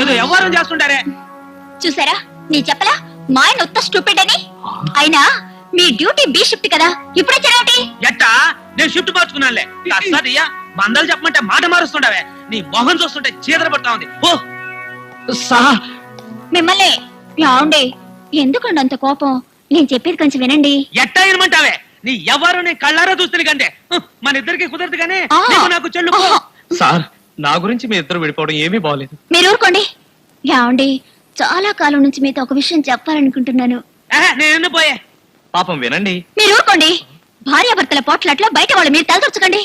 ఏదో వ్యవహారం చేస్తుంటారే. చూసారా? నీ చెప్పలా? మా ఆయన ఉత్త స్టూపిడ్ అని. అయినా మీ డ్యూటీ బి షిఫ్ట్ కదా. ఇప్పుడే చెరవటి ఎట్టా? నేను షిఫ్ట్ మార్చుకున్నానులే. అయ్యా మందలు చెప్పమంటే మాట మారుస్తుండవే నీ మొహం చూస్తుంటే చీదర పడతా ఉంది. ఓ సార్ మిమ్మల్ని యాండి ఎందుకండి అంత కోపం? నేను చెప్పేది కొంచెం వినండి. ఎట్టా ఏమంటావే నీ ఎవరు నీ కళ్ళారా చూస్తుంది కంటే. మన ఇద్దరికి కుదరదు కానీ. నీకు నాకు చెల్లు. సార్ నా గురించి మీ ఇద్దరు విడిపోవడం ఏమీ బాగలేదు మీరు ఊరుకోండి. యాండి చాలా కాలం నుంచి మీతో ఒక విషయం చెప్పాలనుకుంటున్నాను. నేను పోయే? పాపం వినండి. మీరు ఊరుకోండి. భార్యాభర్తల పోట్లాట్లో బయట వాళ్ళు మీరు తలదొచ్చకండి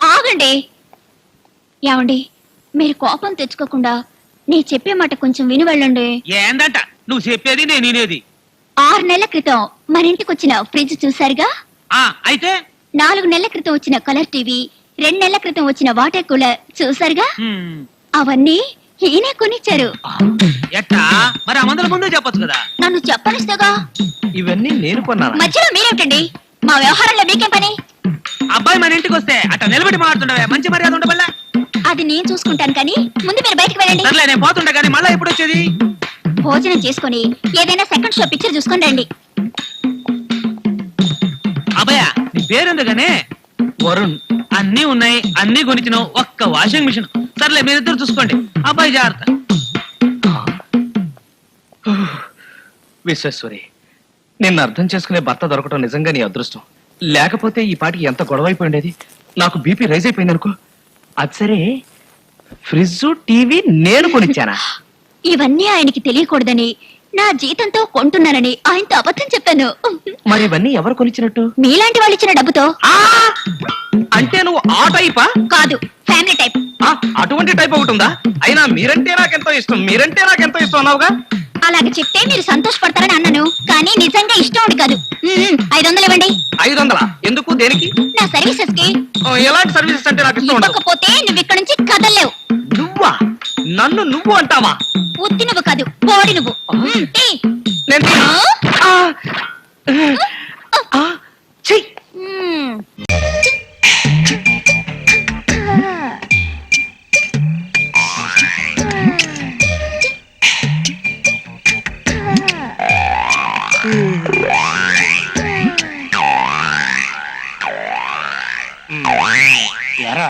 ఆగండి. యాండి మీరు కోపం తెచ్చుకోకుండా నీ చెప్పే మాట కొంచెం విని వెళ్ళండి. ఏందంట? నువ్వు చెప్పేది నేను వినేది. ఆరు నెలల క్రితం మన ఇంటికి వచ్చిన ఫ్రిడ్జ్ చూసారుగా ఆ అయితే నాలుగు నెలల క్రితం వచ్చిన కలర్ టీవీ రెండు నెలల క్రితం వచ్చిన వాటర్ కూలర్ చూసారుగా? అవన్నీ ఈయనే కొనిచ్చారు. ఎట్టా? మరి ఆ మందల ముందే చెప్పొచ్చు కదా. నన్ను చెప్పనిస్తేగా? ఇవన్నీ నేను కొన్నాను? మధ్యలో మీరేమిటండి? మా వ్యవహారంలో మీకేం పని? అబ్బాయి మన ఇంటికి వస్తే అట్ట నిలబడి మాట్లాడుతుండవే. మంచి మర్యాద ఉండబల్లా? అది నేను చూసుకుంటాను కానీ ముందు మీరు బయటికి వెళ్ళండి. సర్లే నేను పోతుంటా కానీ మళ్ళా ఎప్పుడు వచ్చేది? భోజనం చేసుకొని ఏదైనా సెకండ్ షో పిక్చర్ చూసుకొని రండి. పేరెందుకనే? వరుణ్ అన్ని ఉన్నాయి అన్ని కొనిచ్చినావు ఒక్క వాషింగ్ మిషన్ సర్లే మీరిద్దరు చూసుకోండి. అబ్బాయి జాగ్రత్త. విశ్వేశ్వరి నిన్ను అర్థం చేసుకునే భర్త దొరకటం నిజంగా నీ అదృష్టం. లేకపోతే ఈ పాటికి ఎంత గొడవ అయిపోయిండేది నాకు బీపీ రైజ్ అయిపోయింది అనుకో. అది సరే ఫ్రిడ్జ్ టీవీ నేను కొనిచ్చానా? ఇవన్నీ ఆయనకి తెలియకూడదని నా జీతంతో కొంటున్నానని ఆయనతో అబద్ధం చెప్పాను. మరి ఇవన్నీ ఎవరు కొనిచ్చినట్టు? మీలాంటి వాళ్ళు ఇచ్చిన డబ్బుతో? ఆ! అంటే నువ్వు ఆ టైపా? కాదు ఫ్యామిలీ టైప్. ఆ, అటువంటి టైప్ ఒకటి ఉందా? అయినా మీరంటే నాకెంతో ఇష్టం. మీరంటే నాకెంతో ఇష్టం అన్నావుగా? అలాగే చెప్తే మీరు సంతోషపడతారని అన్నాను. కానీ నిజంగా ఇష్టం ఉండి కాదు. మ్మ్, ఐదు వందలు ఇవ్వండి. ఐదు వందల ఎందుకు? దేనికి? నా సర్వీసెస్కి. ఎలాంటి సర్వీసెస్ అంటే నాకు ఇష్టం ఉండదు. ఇవ్వకపోతే నువ్వు ఇక్కడ నుంచి కదలలేవు. నన్ను నువ్వు అంటావా ఉత్తి నువ్వు కాదు పోడి నువ్వు. నేను ఆ? ఆ! ఛీ! ఎరా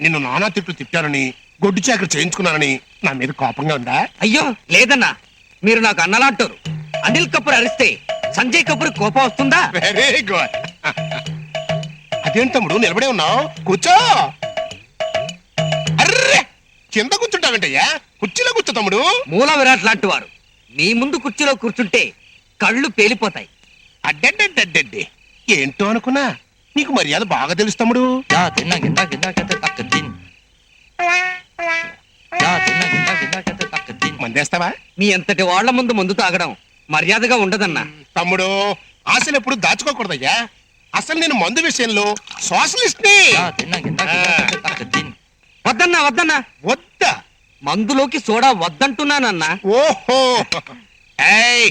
నిన్ను నానా తిట్లు తిట్టానని గొడ్డు చాకరి చేయించుకున్నానని నా మీద కోపంగా ఉందా? అయ్యో లేదన్నా. మీరు నాకు అన్నలాంటారు. అనిల్ కపూర్ అరిస్తే సంజయ్ కపూర్ కోపం వస్తుందా? వెరీ గుడ్ అదేంటి తమ్ముడు నిలబడే ఉన్నావు? కూర్చో. అర్రే! కింద కూర్చుంటావేంటయ్యా? కుర్చీలో కూర్చో తమ్ముడు. మూల విరాట్ లాంటి వారు మీ ముందు కుర్చీలో కూర్చుంటే కళ్ళు పేలిపోతాయి. అడ్డడ్డడ్డడ్డే ఏంటో అనుకున్నా? నీకు మర్యాద బాగా తెలుసు తమ్ముడు. యా తిన్నా కథ తక్క తిన్. మందేస్తావా మీ అంతటి వాళ్ళ ముందు మందు తాగడం మర్యాదగా ఉండదన్నా తమ్ముడు ఆశలు ఎప్పుడు దాచుకోకూడదయ్యా అసలు నేను మందు విషయంలో సోషలిస్ట్. వద్దన్నా వద్దన్నా వద్దా మందులోకి సోడా వద్దంటున్నానన్నా ఓహో ఏయ్?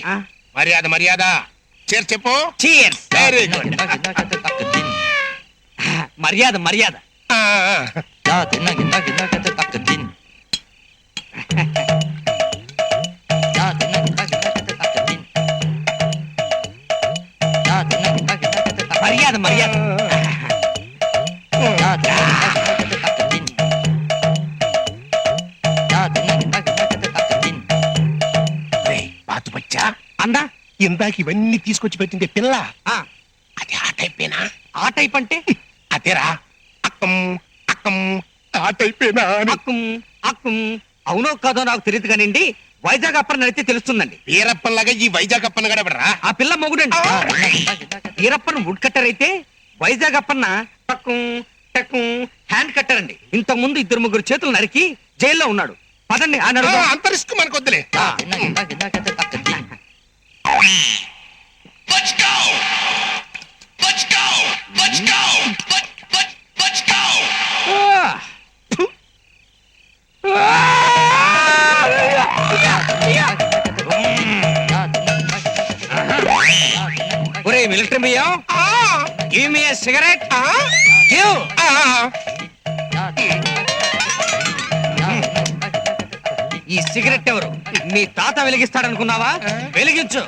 మర్యాద మర్యాద చేరు చెప్పు. మర్యాద మర్యాద యా తిన్నా గిందా గిందా కథ తక్క తిన్. రేయ్, బాతు బచ్చా అందా ఇందాక ఇవన్నీ తీసుకొచ్చి పెట్టిందే పిల్ల ఆ, అది ఆ టైపేనా ఆ టైప్ అంటే అదేరా అక్కం అక్కం అక్కుం అక్కుం. అవునో కాదో నాకు తెలియదు కానివ్వండి వైజాగ్ అప్పర్ నడితే తెలుస్తుందండి. వీరప్పలాగా ఈ వైజాగ్ అప్పన్న గడబడరా ఆ పిల్ల మొగుడండి. వీరప్పన్ వుడ్ కట్టర్ అయితే వైజాగ్ అప్పన్న టక్కుం టక్కుం హ్యాండ్ కట్టర్ అండి. ఇంతకు ముందు ఇద్దరు ముగ్గురు చేతులు నరికి జైల్లో ఉన్నాడు. పదండి ఆ నడుగు అంత రిస్క్ మనకు వద్దులే. ఒరే మిలిటరీ బియ్యం? గివ్ మీ సిగరెట్ గివ్ ఈ సిగరెట్ ఎవరు? మీ తాత వెలిగిస్తాడనుకున్నావా? వెలిగించు.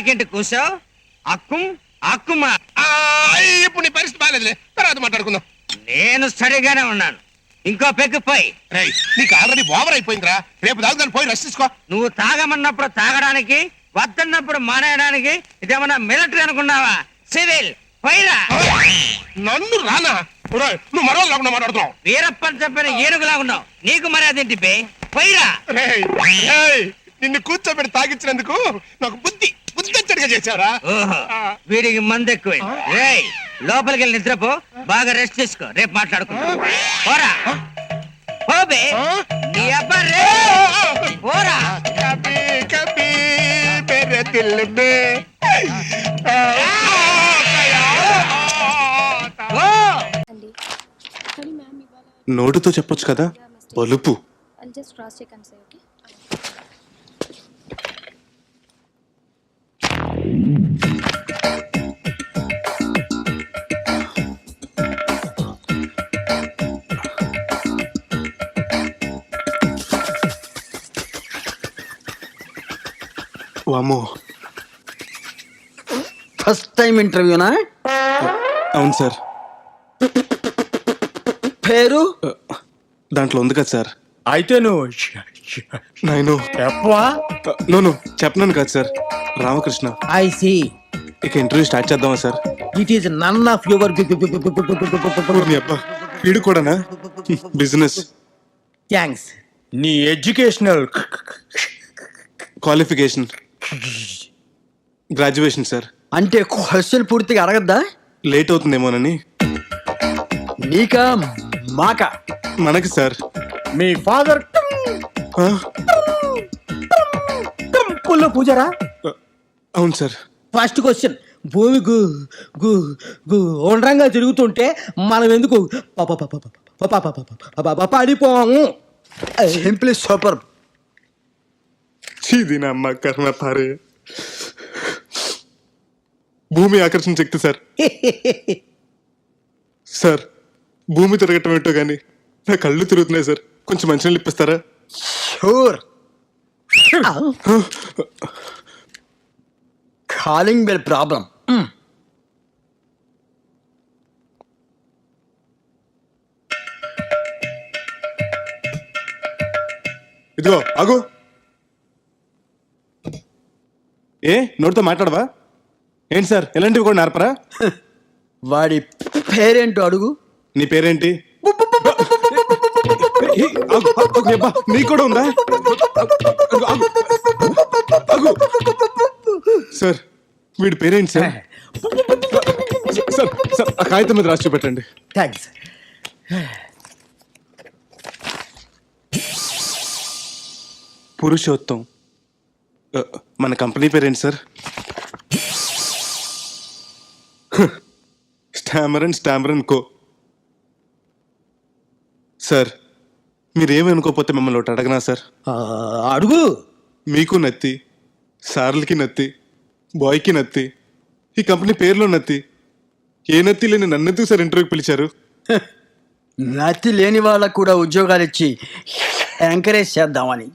ఇందాకేంటి కూసావు అక్కుం అక్కుమా. ఇప్పుడు నీ పరిస్థితి బాగాలేదులే తర్వాత మాట్లాడుకుందాం. నేను సరిగానే ఉన్నాను. ఇంకో పెగ్గు పోయి. రేయ్ నీకు ఆల్రెడీ ఓవర్ అయిపోయిందిరా. రేపు దాకా పోయి రెస్ట్ తీసుకో. నువ్వు తాగమన్నప్పుడు తాగడానికి వద్దన్నప్పుడు మానేయడానికి ఇదేమన్నా మిలిటరీ అనుకున్నావా? సివిల్ పైరా నన్ను రానా? ఒరేయ్, నువ్వు మరో లేకుండా మాట్లాడుతున్నావు. వీరప్పని చెప్పిన ఏనుగులా ఉన్నావు. నీకు మరి అదేంటి బే? పైరా రేయ్, రేయ్, నిన్ను కూర్చోబెట్టి తాగించినందుకు నాకు బుద్ధి. వచ్చడిగా చేశారా? ఓహో వీడికి మంది ఎక్కువైంది రేయ్ లోపలికి వెళ్ళి నిద్రపో బాగా రెస్ట్ తీసుకో రేపు మాట్లాడుకుందాం పోరా. పోబే నీ అబ్బా రే. పోరా. కభీ కభీ మేరే దిల్ మే ఓ నోటుతో చెప్పొచ్చు కదా? బలుపు I'll just cross check and say, okay? వామో ఫస్ట్ టైం ఇంటర్వ్యూనా అవును సార్ పేరు దాంట్లో ఉంది కదా సార్ అయితే నువ్వు నేను చెప్పవా నోను చెప్పనాను కదా సార్ రామకృష్ణ ఐ సి ఇక ఇంటర్వ్యూ స్టార్ట్ చేద్దామా sir it is none of your అబ్బా వీడు కూడానా బిజినెస్ థ్యాంక్స్ నీ ఎడ్యుకేషనల్ క్వాలిఫికేషన్ గ్రాడ్యుయేషన్ సార్ అంటే క్వశ్చన్ పూర్తిగా అడగద్దా లేట్ అవుతుందేమోనని నీకా మాక మనకి సార్ మీ ఫాదర్ ఆ? టెంపుల్లో పూజారా అవును సార్ ఫస్ట్ క్వశ్చన్ భూమి గు గు గు ఉండ్రంగా తిరుగుతుంటే మనం ఎందుకు ప- ప- ప- ప- ప- ప- ప- ప- ప- ప- ప- పడిపోము సింప్లీ సూపర్ ఇది నా అమ్మ కర్మ పారే భూమి ఆకర్షణ శక్తి సార్. సార్ భూమి తిరగటం ఏంటో కానీ నా కళ్ళు తిరుగుతున్నాయి సార్. కొంచెం మంచినీళ్ళు ఇప్పిస్తారా? షూర్. Calling bell problem. ఇదిగో ఆగు. ఏ? నోటితో మాట్లాడవా? ఏంటి సార్? ఎలాంటివి కూడా నేర్పరా? వాడి పేరేంటో అడుగు. నీ పేరేంటి? ఏ, ఆగు, ఆగు, ఆగు, అబ్బా, నీకు కూడా ఉందా? ఆగు, ఆగు, ఆగు. సార్ వీడి పేరేంటి సార్? సార్ సార్ ఆ కాగితం మీద రాసి చూపెట్టండి. థ్యాంక్స్ పురుషోత్తం. మన కంపెనీ పేరేంటి సార్? స్టామరన్ స్టామరన్ కో. సార్ మీరేమనుకోకపోతే మిమ్మల్ని ఒకటి అడగనా సార్? అడుగు. మీకు నత్తి సార్లకి నత్తి బాయ్కి నత్తి ఈ కంపెనీ పేరులో నత్తి. ఏ నత్తి లేని నన్నెందుకు సార్ ఇంటర్వ్యూకి పిలిచారు? నతి లేని వాళ్ళకు కూడా ఉద్యోగాలు ఇచ్చి ఎంకరేజ్ చేద్దామని.